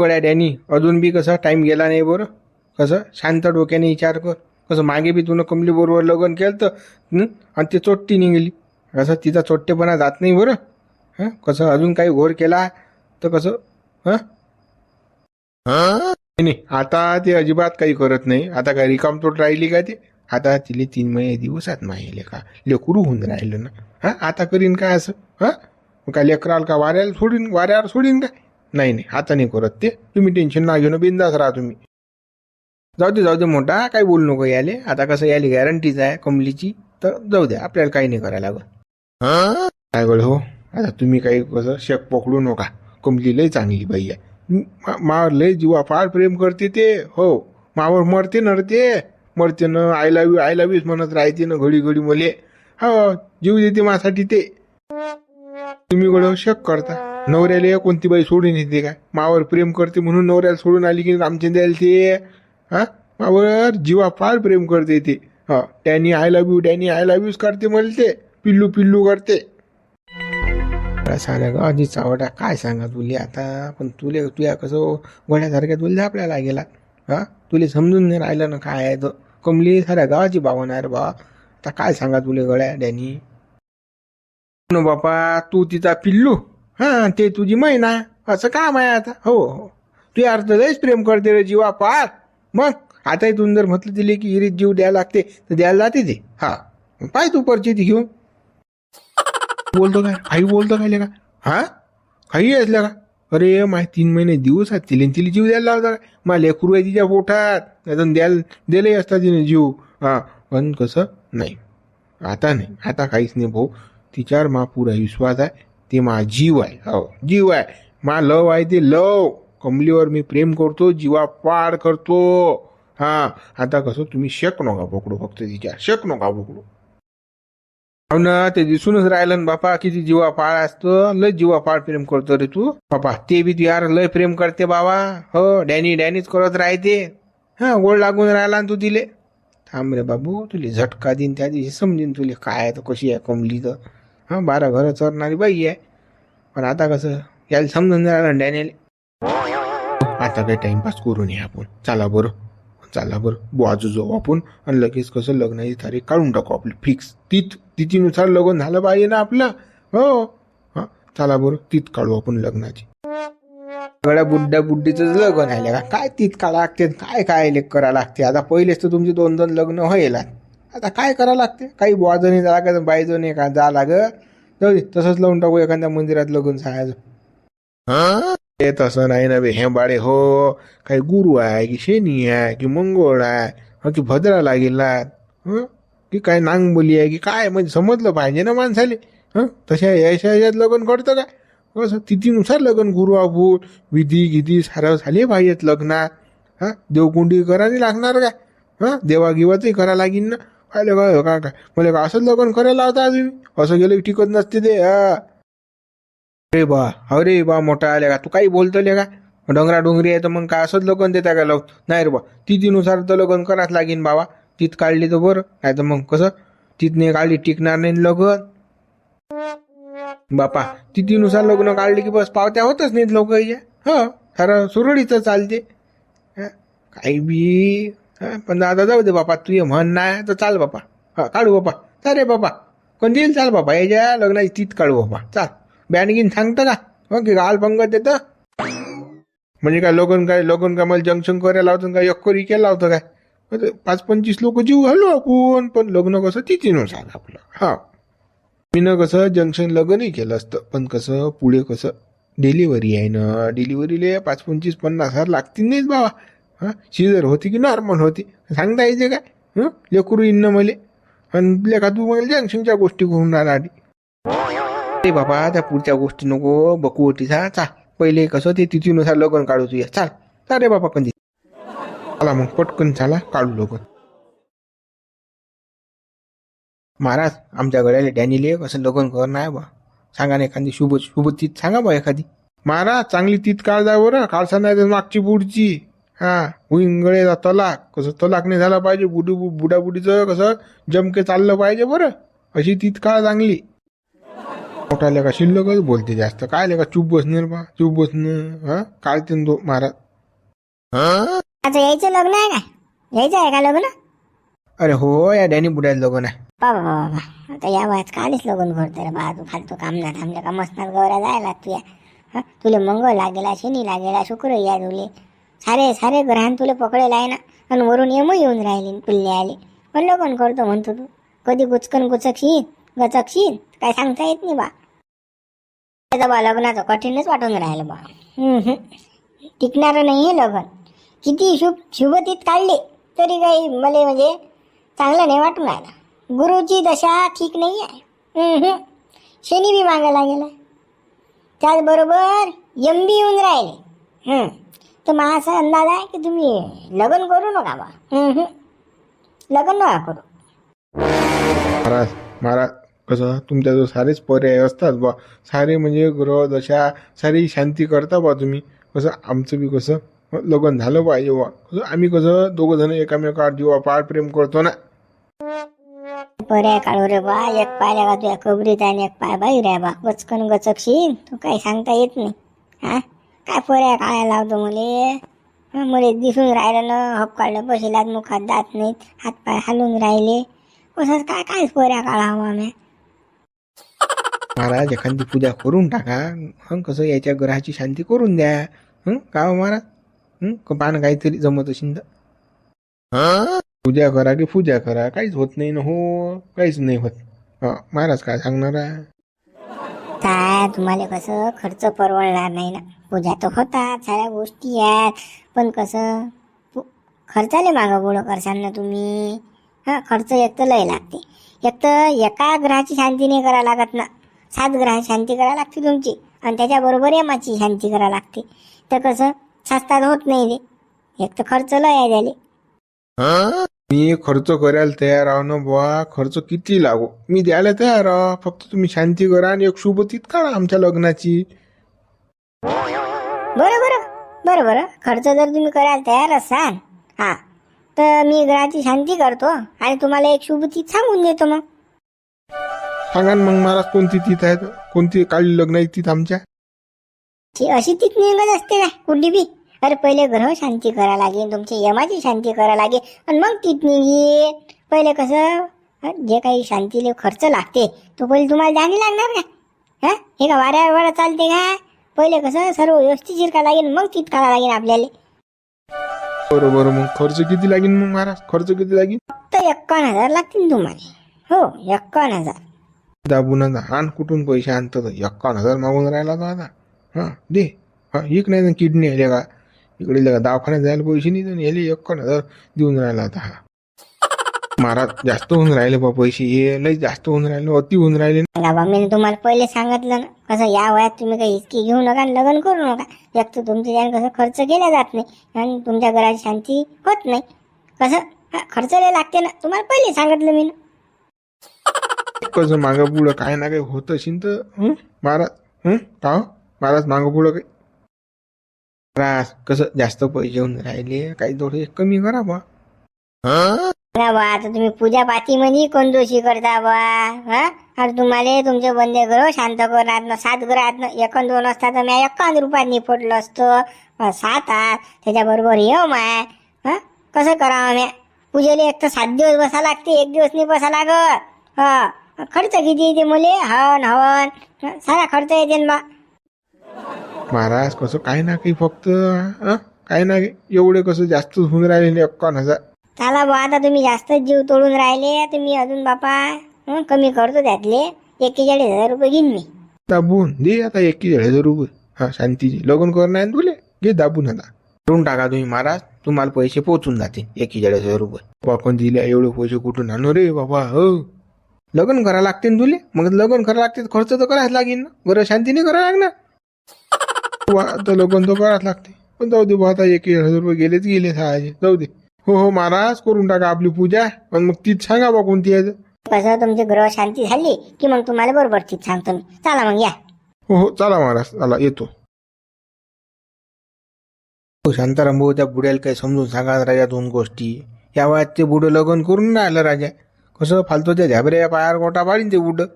गड्या डॅनी अजून बी कसं टाईम गेला नाही बरं. कसं? शांत डोक्याने विचार कर. कसं? मागे बी तुनं कमली बरोबर लग्न केलं तर आणि ते चोट्टी निघाली. कसं तिचा चोट्टेपणा जात नाही बरं. हां? कसं? अजून काही घोर केला तर कसं? हां? नाही, नाही. आता ते अजिबात काही करत नाही. आता काय रिकामतोट राहिली का ते? आता तिले तीन महिने दिवसात माहिले का? लेकरू होऊन राहिलं ना. हा? आता करीन काय असं? हा? मग काय लेकराल का वाऱ्याला सोडीन? वाऱ्यावर सोडीन काय? नाही नाही आता नाही करत ते. तुम्ही टेन्शन ना घेऊन बिंदास राहा तुम्ही. जाऊ दे जाऊ दे मोठा काय बोलू नको याले. आता कसं याले गॅरंटीच आहे कमलीची. तर जाऊ दे आपल्याला काही नाही करायला लागत. काय गळ हो? आता तुम्ही काही कसं शेक पकडू नका. कमली लय चांगली बाई आहे. मावर लय जीवा फार प्रेम करते ते. हो मावर मरते नरते मरते न I love you I love यूच म्हणत राहते ना घडी घडी मले. हो जीव देते माझ्यासाठी ते. तुम्ही गड हो, शक करता. नवऱ्याला कोणती बाई सोडून येते काय? मावर प्रेम करते म्हणून नवऱ्याला सोडून आली की आमच्या यायला ते हा? मावर जीवा फार प्रेम करते ते. हा Danny I love you Danny I love यूच करते मला ते. पिल्लू पिल्लू करते. सांगा गावाची आधीच काय सांगा तुले आता? पण तुले तुया कसं गोड्यासारख्या तुला आपल्याला गेला हा? तुले समजून नाही राहिलं ना काय आहे तर कमली साऱ्या गावाची भावना आहे रे बा. आता काय सांगा तुले गळ्या डॅनी? बापा तू तिचा पिल्लू. हां ते तुझी महिना असं काम आहे आता. हो हो. तू अर्थ लयच प्रेम करते रे जीवा पार मग आता इथून जर म्हटलं तिले की इरीत जीव द्यायला लागते तर द्यायला जाते ते. हा. पाय तू परिस्थिती घेऊन. बोलतो काय? काही बोलतो काय का हा? काही असल्या का अरे माय तीन महिने दिवस आहेत तिले तिला जीव द्यायला लावता काय? मा लेकरू आहे तिच्या पोटात. त्यातून द्यायला दिले असता तिने जीव. हा. पण कसं? नाही. आता नाही. आता काहीच नाही भाऊ. तिच्यावर मा पुरा विश्वास आहे. ती मा जीव आहे. हो. जीव आहे. मा लव आहे ते लव. कमलीवर मी प्रेम करतो जीवा पाड करतो. हा. आता कसं तुम्ही शक नका पकडू फक्त तिच्या शक नका पकडू. हो ना ते दिसूनच राहिलं बापा किती जीवा पाळ असतं. लय जीवा पाळ प्रेम करतो रे तू. बापा ते बी तू यार लय प्रेम करते बाबा. हो डॅनी डॅनीच करत राहते. हा गोड लागून राहिला तू तिले. थांब रे बाबू तुले झटका देईन त्या दिवशी समजेन तुले काय तर कशी आहे कमली तर. हां बारा घरं चरणारी बाई आहे. पण आता कसं याला समजून जरा राहिलं आता काही टाइमपास करू नये आपण. चला बरं. चला बरं. बाजू जाऊ आपण. आणि लगेच कसं लग्नाची तारीख काढून टाकू आपली. फिक्स तीत तिथीनुसार लग्न झालं पाहिजे ना आपलं. हो. हां चला बरं. तीत काढू आपण लग्नाची. सगळ्या बुड्ड्या बुड्डीचं लग्न आहे का? काय तीत काढा लागते काय काय लेख करा लागते? आता पहिलेच तर तुमचे दोन दोन लग्न व्हायला. आता काय करा लागते? काही बुवाजणी जा लागत बाईजणी का जा लागत? जाऊ दे तसंच लावून टाकू एखाद्या मंदिरात लग्न सांगायचं ते तसं नाही ना बे हे बाळे हो. काही गुरु आहे की शनी आहे की मंगळ आहे हा की भद्रा लागेल हं? की काय नांगबोली आहे की काय म्हणजे समजलं पाहिजे ना माणसाले. हं? तशा याच्या याच्यात लग्न करतं काय कसं तिथीनुसार लग्न करू आपण विधी गिधी सारं झाले पाहिजेत लग्नात. हा? देवकुंडी करावी लागणार काय हा? देवागिवाचही करा लागीन ना. पाहिलं काय का काय मला का असंच लग्न करायला होता तुम्ही असं गेलं टिकत नसते ते अरे बा अरे बा मोठा आले का? तू काही बोलतो का? डोंगरा डोंगरी आहे तर मग काय असंच लग्न देता का लावून? नाही रे बा तिथीनुसार तर लग्न कराच लागेन बाबा. तीत काढली तर बरं नाही तर मग कसं? तिथने काढली टिकणार नाही लग्न. बापा तिथीनुसार लग्न काढले की बस पावत्या होतच नाहीत लोक हो खरं सुरळीतच चालते. काही बी हं, पण आता जाऊ दे बापा तू ये म्हण. नाही तर चाल बापा. हा काढू बापा. चाल रे बापा. कोण देईल? चाल बापा. याच्या लग्नाची तीत काढू बापा. चाल. बॅनगीन सांगतं का? हो की गाल पंगत देतं? म्हणजे काय लोकन काय लोकन काय मला जंक्शन करायला लावतो काय यक्करी केला लावतो काय? हो, पाच पंचवीस लोक जीव घालू आपण. पण लग्न कसं तिथीनुसार आपलं. हा. मी ना कसं जंक्शन लग्नही केलं असतं. पण कसं पुढे कसं? डिलिव्हरी आहे ना. डिलिव्हरीले पाच पंचवीस पन्नास हजार लागतील नाहीत बाबा. हां? शिजर होती की नॉर्मल होती? सांगता यायचे काय? हं? लेकरू येईन मले. आणि लेखा तू मला जंक्शनच्या गोष्टी करून राहिला आधी? ते बाबा त्या पुढच्या गोष्टी नको बकू होती चा. पहिले कसं ते तिथीनुसार लग्न काढू तुझ्या. चाल. चाले रे बाबा कधी चला मग पटकन चाला काढू लग्न महाराज आमच्या गड्याला डॅनीले कसं लग्न करणार आहे बा. सांगा ना एखादी शुभ शुभ तीत सांगा बा एखादी. महाराज चांगली तीत काळ जा बरं. काळसा नाही तर मागची पुढची. हा गळेचा तलाक कसं तलाक नाही झाला पाहिजे बुडी बुडाबुडीचं कसं जमके चाललं पाहिजे बरं. अशी तीत काळ चांगली. मोठाले का शिल्लकच बोलते जास्त. काय लेका चूप बसणार बा? चूप बसणं हा? काढते तो महाराज. आता यायचं लग्न आहे का? यायचं आहे का लग्न? अरे हो या डॅनी बुड्याचं लग्न आहे. बाबा बाबा आता या वयात कालीच लग्न करतो रे बा. तू फालतू काम ना थांबले का मसनात गौऱ्या जायला तुया? तुले मंगळ लागेला शनी लागेला शुक्र या तुले. सारे सारे ग्रहण तुला पकडेल आहे ना आणि वरून यम येऊन राहिले पुल्ले आले. पण कोण करतो म्हणतो तू? कधी गुचकन गुचकशीन गचकशीन? काय सांगता येत नाही बा. त्याचं बा लग्नाचं कठीणच वाटून राहिलं बा. टिकणारं नाही आहे लग्न. किती शुभ शुभतीत काढले तरी काही मला म्हणजे चांगलं नाही वाटून राहिला. गुरुची दशा ठीक नाही आहे. शनी बी मागायला गेला त्याचबरोबर यम बी येऊन राहिले. तर मला असा अंदाज आहे की तुम्ही लग्न करू नका बा. हम्म, हम्म. लग्न नका करू. महाराज महाराज कसं? तुमच्या जो सारेच पर्याय असतात बा. सारे म्हणजे ग्रह दशा सारी शांती करता बा तुम्ही. कसं? आमचं बी कसं? लग्न झालं पाहिजे बा. कसं? आम्ही कसं? दोघं जण एकामेकावर जीवा पार प्रेम करतो ना. पर्याय काढू रे बा. एक पाय का तुझ्या कबरीत आणि एक पाय बाहेर आहे बा. गचकन गचकशील तू काही सांगता येत नाही. हा? काय पर्याय काय लावतो मले? मुले दिसून राहिलं ना हप काढलं बसेलात मुखात जात नाहीत हात पाय हलून राहिले. कसं काय काय पर्याय काढावा आम्ही? महाराज एखादी पूजा करून टाका. हं कसं याच्या ग्रहाची शांती करून द्या. हं का हो महाराज? हं पान काहीतरी जमत असेल तर. पूजा करा की पूजा करा. काहीच होत नाही ना हो काहीच नाही होत. महाराज काय सांगणार आहे? काय तुम्हाला कसं खर्च परवडणार नाही ना. पूजा तर होतात साऱ्या गोष्टी आहेत. पण कसं पु- खर्चाले मागं गोळं करसान ना तुम्ही. हा खर्च एक तर लय लागते. एक तर एका ग्रहाची शांती नाही करा लागत ना. सात ग्रहाची शांती करा लागते तुमची. आणि त्याच्याबरोबर यमाची शांती करा लागते. तर कसं सास्तात होत नाही रे. एक तर खर्च लय आहे त्याले. मी खर्च करायला तयार आहो ना बुवा खर्च किती लागो? मी द्यायला तयार आहो फक्त तुम्ही शांती करा आणि एक शुभतीत काढा आमच्या लग्नाची. बरं बरं. बरं बरं. खर्च जर तुम्ही करायला तयार असाल हा. तर मी ग्रहाची शांती करतो आणि तुम्हाला एक शुभतीत सांगून देतो मग. सांगा ना मग महाराज कोणती तीत आहे? कोणती काळी लग्न आहे तीत आमच्या? ती अशी तीच निघत असते काय कुठली बी. अरे पहिले ग्रह शांती करा लागेल तुमच्या यमाची शांती करा लागेल. आणि मग तीच निघेल पहिले कसं जे काही शांतीले खर्च लागते तो पहिले तुम्हाला जाणे लागणार का हा? हे का वाऱ्यावर चालते का? पहिले कसं सर्व व्यवस्थित का लागेल मग तीत करा लागेल आपल्याला. बरोबर मग खर्च किती लागेल मग महाराज खर्च किती लागेल? फक्त एक्कावन्न हजार लागतील तुम्हाला. हो एक्कावन्न हजार. दाबून आण कुठून पैसे आणतो एक्कावन्न हजार मागून राहिला तो आता. हा दे. हा एक नाही ना किडनी आले का? इकडे लगा दवाखान्यात जायला पैसे नाही तर याले एक्कावन्न हजार देऊन राहिला आता हा. महाराज जास्त होऊन राहिले बा पैसे. हे लय जास्त होऊन राहिले अति होऊन राहिले. बाबा मी तुम्हाला पहिले सांगितलं ना कसं या वयात तुम्ही काही इतकी घेऊ नका आणि लग्न करू नका. एक तर तुमच्या ज्याने कसं खर्च केला जात नाही आणि तुमच्या घराची शांती होत नाही. कसं? हा, खर्च लय लागते ना. तुम्हाला पहिले सांगितलं मी कसं मागं पुढं काय ना काही होत असेल तर हं? महाराज हं? का हो? महाराज मागं पुढं काही त्रास कसं जास्त पैसे होऊन राहिले काही थोडे कमी करा बा ना बा आता तुम्ही पूजा पाती मध्ये दोषी करता बा हा? आणि तुम्हाला तुमचे बंदे ग्रह शांत करणार ना सात ग्रहात एक दोन असतात तर मी एकावन्न रुपयांनी निपटलं असतं सात आठ त्याच्याबरोबर येऊ माय हा? कसं करावं म्या पूजेला एक तर सात दिवस बसा लागते एक दिवस नाही बसा लागत हा? खर्च किती येते मुले? हवन हवन सारा खर्च येते ना बा. महाराज कसं काय ना काही फक्त हं? काय ना एवढे कसं जास्त होऊन राहिले एक्कावन्न हजार. चला बा आता तुम्ही जास्त जीव तोडून राहिले मी अजून बापा हं, कमी करतो त्यातले. एक्केचाळीस हजार रुपये घेईन मी. दाबून दे आता एकेचाळीस हजार रुपये. हा शांतीची लग्न करणार आहे ना तुले? घे दाबून आता. करून टाका तुम्ही महाराज तुम्हाला पैसे पोचून जाते एकेचाळीस हजार रुपये. बापन दिले एवढे पैसे कुठून आणू रे बाबा हो? लग्न करायला लागते ना तुले? मग लग्न करायला लागते तर खर्च तर करायच लागेल ना. बरं शांतीने करायला लागणार. आता लग्न तर करायच लागते पण जाऊ दे बा आता एक हजार रुपये गेलेच गेले सहाशे. जाऊ दे. हो हो महाराज करून टाका आपली पूजा. पण मग तीच सांगा बा कोणती आहे. कसं तुमची ग्रह शांती झाली की मग तुम्हाला बरोबर तीच सांगतो मी. चला मग या. हो हो चला महाराज चला येतो. हो शांताराम भाऊ त्या बुड्याला काही समजून सांगा राजा दोन गोष्टी. या वयात ते बुडं लग्न करून राहिलं राजा. कसं फालतूच्या झॅबऱ्या पायावर गोटा पाडीन ते बुडं?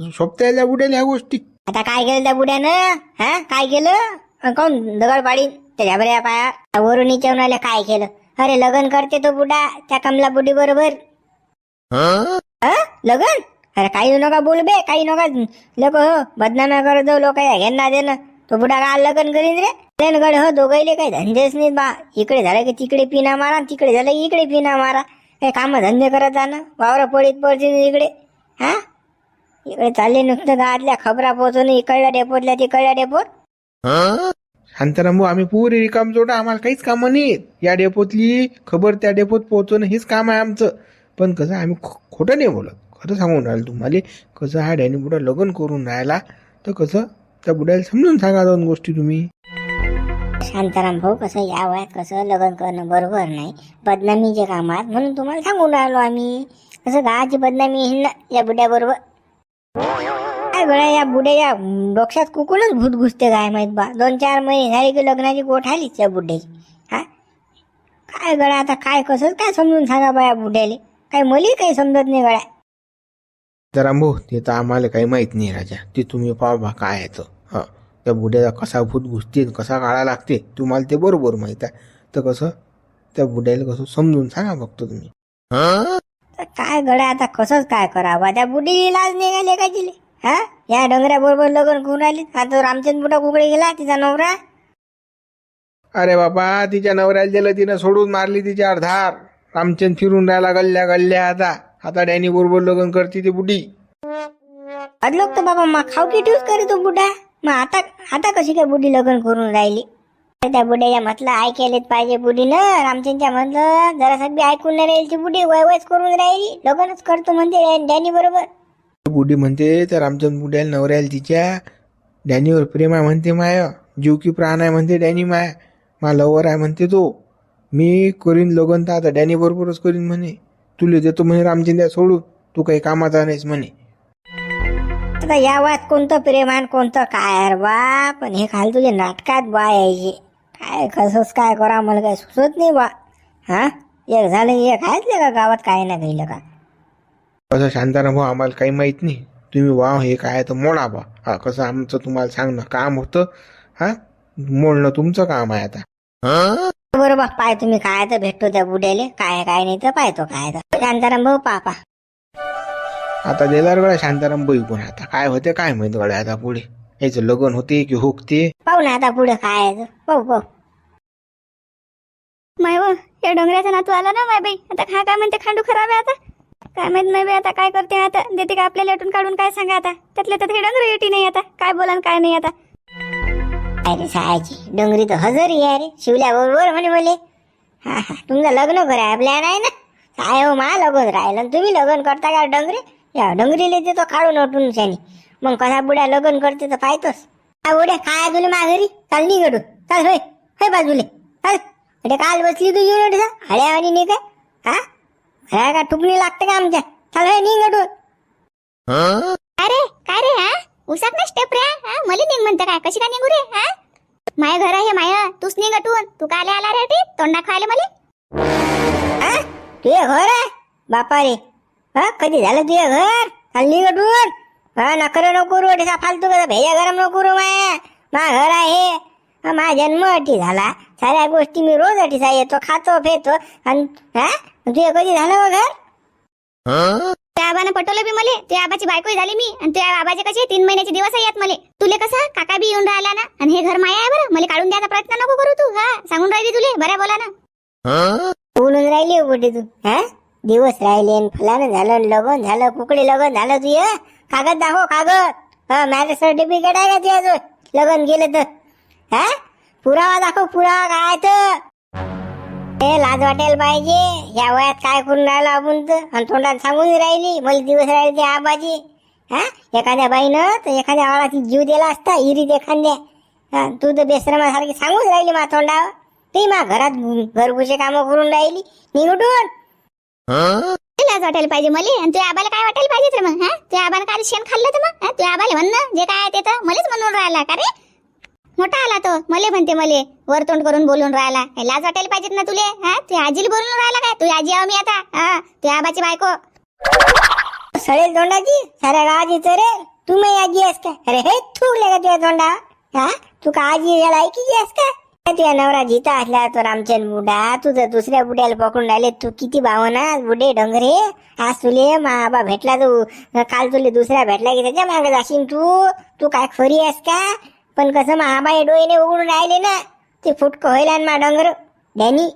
सोबत्याला बुडेल ह्या गोष्टी? आता काय केलं त्या बुड्यानं? हा? काय केलं? अन दगड पाडी त्याच्या बऱ्या पाया. वरून विचारून काय केलं? अरे लग्न करते तो बुडा. त्या कमला बुडी बरोबर. हा? लग्न? अरे काही नका बोल बे काही नका. लोक हो बदनाम्या करत जाऊ लोक घेणार दे ना तो बुडा का लग्न करीन रे? प्लेन गड हो दोघाईले काही धंदेच नाही बा. इकडे झालं की तिकडे पिना मारा तिकडे झालं की इकडे पिना मारा. काही काम धंदे करत जा ना. वावर पडीत पडतील इकडे. हा? इकडे चालले नुसतं गावातल्या खबरा पोहोचून इकडल्या डेपोतल्या तिकडल्या डेपोत. शांताराम भाऊ आम्ही पुरी रिकाम जोडा आम्हाला काहीच कामं नाहीत. या डेपोतली खबर त्या डेपोत पोहोचवणं हेच काम आहे आमचं. पण कसं आम्ही खो- खोटं नाही बोलत. खरं सांगून राहिलं तुम्हाला कसं हा डॅनी बुडा लग्न करून राहिला. तर कसं त्या बुड्याला समजून सांगा दोन गोष्टी तुम्ही. शांताराम भाऊ कसं या वयात कसं लग्न करणं बरोबर नाही. बदनामीचे कामात म्हणून तुम्हाला सांगून राहिलो आम्ही. कसं गावाची बदनामी आहे ना या बुड्याबरोबर? काय गड्या या बुड्या या डोक्यात कुकूनच भूत घुसते काय माहीत बा? दोन चार महिने झाले की लग्नाची गोठ आलीच या बुड्याची हा? काय गड्या आता काय कसं काय समजून सांगा बा या बुड्याले काय मलाही काही समजत नाही गड्या. जरा भाऊ ते तर आम्हाला काही माहीत नाही राजा. ते तुम्ही पाहा बा काय तर हा. त्या बुड्याला कसा भूत घुसते कसा काढा लागते तुम्हाला ते बरोबर माहीत आहे. तर कसं? त्या बुड्याला कसं समजून सांगा फक्त तुम्ही. तर काय गड्या आता कसंच काय करावा? त्या बुडीला लाज निघाले का तिले? हा? या डोंगऱ्या बरोबर लग्न करून राहिली आता रामचंद्र बुडा कुकडे गेला तिचा नवरा. अरे बाबा तिच्या नवऱ्याला दिलं तिनं सोडून मारली तिच्या धार रामचंद फिरून राहिला गल्ल्या गल्ल्या आता. आता डॅनी बरोबर लग्न करते ती बुडी अदलोक तर बाबा मग खाऊ की ठेवूच करे तो बुडा मग आता आता कशी काय बुडी लग्न करून राहिली? त्या बुड्याच्या म्हटलं ऐकायलेच पाहिजे बुडीनं रामचंदच्या म्हटलं जरा सगळी ऐकून नाही राहील ती बुडी वय वयच करून राहिली. लग्नच करतो म्हणते डॅनी बरोबर. गुडी म्हणते तर रामचंद बुड्याला नवऱ्याला तिच्या. डॅनीवर प्रेम आहे म्हणते माय. जीव की प्राण आहे म्हणते डॅनी माय. मा लवर आहे म्हणते तो. मी करीन लगन तर आता डॅनी बरोबरच करीन म्हणे. तुले देतो म्हणे रामचंद्र सोडून. तू काही कामाचा नाहीस म्हणे. आता या वयात कोणतं प्रेम आणि कोणतं काय अरे बा पण हे खाल तुझे नाटकात बा यायचे काय कसंच काय करा मला काय सुचत नाही बा. हा? एक झालं एक आहेच का गावात? काय ना काही का? असं शांताराम भाऊ आम्हाला काही माहीत नाही. तुम्ही वा हे काय तर मोडा बा. हा कसं आमचं तुम्हाला सांगणं काम होतं. हा? मोडणं तुमचं काम आहे आता. बरोबर पाय तुम्ही काय तर भेटतो त्या बुड्याले. काय काय नाही तर पाहतो काय तर. शांताराम भाऊ पापा आता देणार गळा शांताराम बाई कोण आता. काय होते काय माहीत गड्या आता पुढे. याचं लग्न होते की होकते? पाहू ना आता पुढे काय आहे. पाहू पाहू. माय व या डोंगराचा नातू आला ना माय बाई. आता खा काय म्हणते खांडू खराब आहे आता. काय माहीत नाही आता काय करते आता. देते का आपल्याला लटून काढून काय सांगा आता. त्यातल्या त्यात हे डोंगर येटी नाही आता. काय बोला काय नाही आता. अरे सायची डोंगरी तर हजरी आहे रे. शिवल्या बरोबर म्हणे बोले हा हा. तुमचं लग्न करा प्लॅन आहे ना? काय हो मा लगन राहिलं तुम्ही लग्न करता का डोंगरे? या डोंगरीले देतो काढून उठून शानी मग कसा बुड्या लग्न करते तर पाहतोस. हा बुड्या काय तुला मा घरी? चाल निघडू चाल होय. होय बाजूले. चाल. अरे काल बसली तू येऊन हळ्या आणि नाही काय? हा? घरा का टुकणी लागते का आमच्या? चाल होय नी गडू अरे काय रे हा? उसात ना स्टेप रे हा? मला निघ म्हणतं काय? कशी काय निघू रे हा? माय घर आहे माय तूच निघ अटून तू काय आला रे ती? तोंडा खायला मला? हा? तुझे घर आहे? बापा रे हा कधी झालं तुझे घर? हल्ली गटून हा नकर नको करू असा फालतू कसा भैया गरम नको करू माया. मा घर आहे. हा, मा जन्म अटी झाला. साऱ्या गोष्टी मी रोज अटीसा येतो खातो फेतो आणि हा? तुझे कधी झालं घर? त्या आबानं पटवलं बी मले त्या आबाची बायको झाली मी आणि त्या आबाचे कसे तीन महिन्याचे दिवस आहेत मले. तुले कसं? काका बी येऊन राहिला ना आणि हे घर माया आहे बरं. मला काढून द्यायचा प्रयत्न नको करू तू हा. सांगून राहिली तुले बऱ्या बोला ना बोलून राहिली हो कुठे तू हा? दिवस राहिले फलानं झालं लगन झालं कुकडे लगन झालं तुझे कागद दाखव कागद. हा मॅरेज सर्टिफिकेट आहे का तुझ्याजवळ? लगन गेलं तर हा? पुरावा दाखव पुरावा काय तर. हे लाज वाटायला पाहिजे. या वयात काय करून राहिलो आपण तर? आणि तोंडात सांगून राहिली. मला दिवस राहिले ते आबाजी. हा? एखाद्या बाईनं तर एखाद्या वाळाची जीव दिला असता इरीत एखाद्या. तू तर बेसरमासारखी सांगून राहिली मा तोंडावर. ते मा घरात घरगुचे कामं करून राहिली. निघून ते लाज वाटायला पाहिजे मले. आणि तुझ्या आबाला काय वाटायला पाहिजे तर मग हा? तुझ्या आबाला काय शेण खाल्लं तर मग? तुझ्या आबाला म्हण ना जे काय ते तर मलेच म्हणून राहिला का रे? मोठा आला तो. मले म्हणते मले वरतोंड करून बोलून राहिला लाज वाटायला पाहिजेत ना तुले? हा? तू आजीला बोलून राहिला काय? तू आजी आहो मी आता. हा? तू आबाची बायको. सडेल तोंडाची? साऱ्या गावाची रे तू मी आजी आहेस का? अरे हे थुकले का तुझ्या तोंडा? हा? तू का आजी याला ऐकी आहेस का? तुझ्या नवरा जिता असला तो रामचंद बुडा तुझं दुसऱ्या बुड्याला पकडून राहिले. तू किती भावना बुडे डोंगरे आज तुले माबा भेटला तू. काल तुले दुसऱ्या भेटला की त्याच्यामागे जाशील तू? तू काय खरी आहेस का? पण कसं महाबा हे डोळे उघडून राहिले ना ते फुटकं होईल आणि मा डोंगर. डॅनी.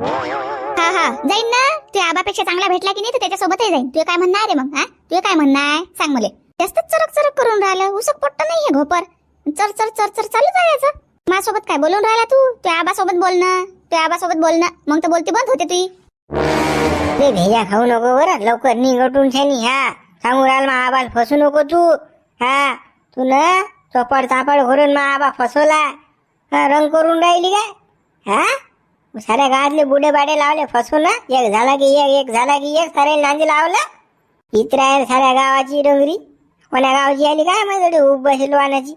हा हा. जाईन ना. तुझ्या आबापेक्षा चांगला भेटला की नाही तर त्याच्यासोबतही जाईन. तुझं काय म्हणणं आहे रे मग हा? तुझं काय म्हणणं आहे? सांग मला. जास्त चरक चरक करून राहिलं. उसक पट्ट नाही हे घोपर. चर चर चर चर चालू जायचं माझ्यासोबत काय बोलून राहिला तू? तुझ्या आबासोबत बोलणं. तुझ्या आबासोबत बोलणं. मग तर बोलती बंद होते तुझी ते भेजा खाऊ नको बरं. लवकर निघटून छानी हा. सांगू राहिल आबाल फसू नको तू. हा. तू ना चोपड चापड घरून मा आबा फसवला. रंग करून राहिली काय? हा? साऱ्या गावातले बुडे बाडे लावले फसवून ना? एक झाला की एक एक झाला की एक सारे नांदी लावलं. इतर आहे साऱ्या गावाची डोंगरी. कोण्या गावाची आली काय माझ्याकडे उभ बसेल वाहनाची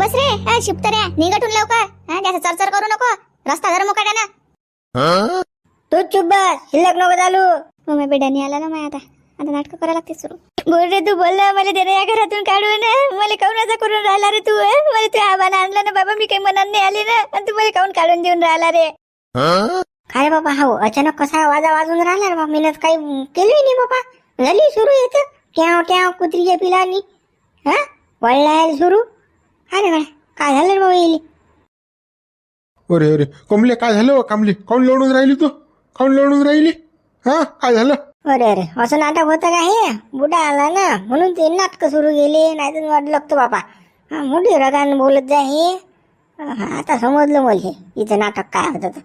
बस रे शिपतऱ्या निघटून लवकर. जास्त चरचर करू नको. रस्ता धर मोकाड्या ना तू चुप बस शिल्लक नको चालू. मग बेड्याने आला ना मग आता. आता नाटक करायला लागते सुरू. बोल रे तू बोल ना मला त्याने या घरातून काढून. मला काऊन असं करून राहिला रे तू? हं? मला तू आबाला आणलं ना बाबा मी काही मनात नाही आली ना आणि तू मला काऊन काढून देऊन राहिला रे? काय बाबा हो अचानक कसा वाजा वाजून राहिला रे बाबा मीनच काही केली नाही बाबा. झाली सुरू येत ट्याव ट्याव कुत्रीच्या पिलानी. हा? वळला सुरू. अरे बाळा काय झालं रे बाबा येईल अरे अरे कमले काय झालं हो, कामले? काऊन लोडून राहिली तू? काऊन लोडून राहिली? हा? काय झालं? अरे अरे. असं नाटक होतं का हे? बुडा आला ना. म्हणून ते नाटक सुरू गेले नाही तर वाट लागतो बाबा. हा मोठी रगान बोलत जा हे. आता समजलं मला. इथं नाटक काय होतं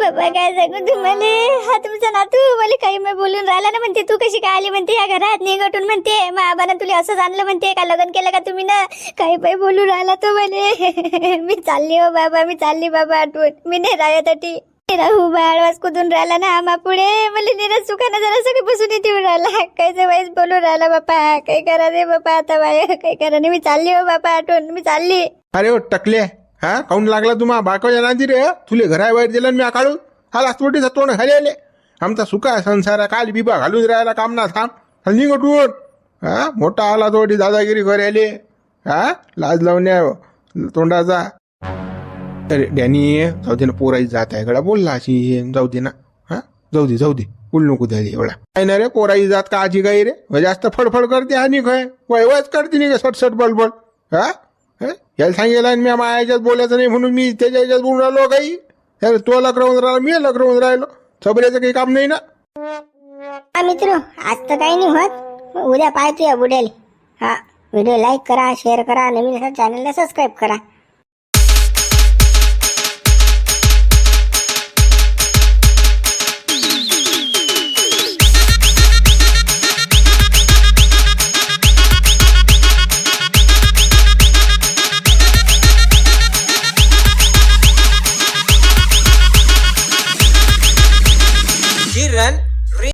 बाबा काय सांगू तुम्हाला? हा तुमचा नातू. मला काही मी बोलून राहिला ना म्हणते. तू कशी काय आली म्हणते? या घरात निघटून म्हणते. मग आबानं तुला असंच आणलं म्हणते. का लग्न केलं का तुम्ही ना? काही पाय बोलून राहिला तो मला. मी चालली हो बाबा मी चालली बाबा आठवण. मी नाही राहण्यासाठी हो, बाळ वास कुदून राहिला ना आम्हा पुढे. मला निरज सुखानं जरा सगळी बसून येते राहिला. कायचं वाईस बोलून राहिला बापा. काय करा रे बापा आता बाय. काय करा नाही मी चालली हो बापा आठवण मी चालली. अरे ओ टकले. हा काऊन लागला तुम्हा? बायकोच्या नांदी रे तुले घराबाहेर दिलं मी काढून हा तोटीचा तोंड खाली आले. आमचा सुका संसार काल बिबा घालून राहिला काम ना थांब. चल निघ हा मोठा आला तोटी दादागिरी घर आले. हा लाज लावण्या हो. तोंडाचा अरे डॅनी जाऊ दे ना पोराई जात आहे गडा बोलला अशी जाऊ दे ना. हा? जाऊ दे जाऊ दे बोल नको द्यायला एवढा. काय ना रे पोराई जात का आजी गाई रे? म्हणजे जास्त फडफड करते आणि काय? वयवाच करते नाही का? सटसट बडबड. हा? याला सांगितलं आणि मी माझ्या याच्यात बोलायचं नाही म्हणून मी त्याच्या याच्यात बोलून राहिलो काही. अरे तो लग्न होऊन राहिला मी लग्न राहिलो. सबऱ्याचं काही काम नाही ना. हा मित्र आज तर काही नाही होत. उद्या पाहतोय या हा व्हिडिओ लाईक करा शेअर करा नवीन चॅनलला सबस्क्राईब करा.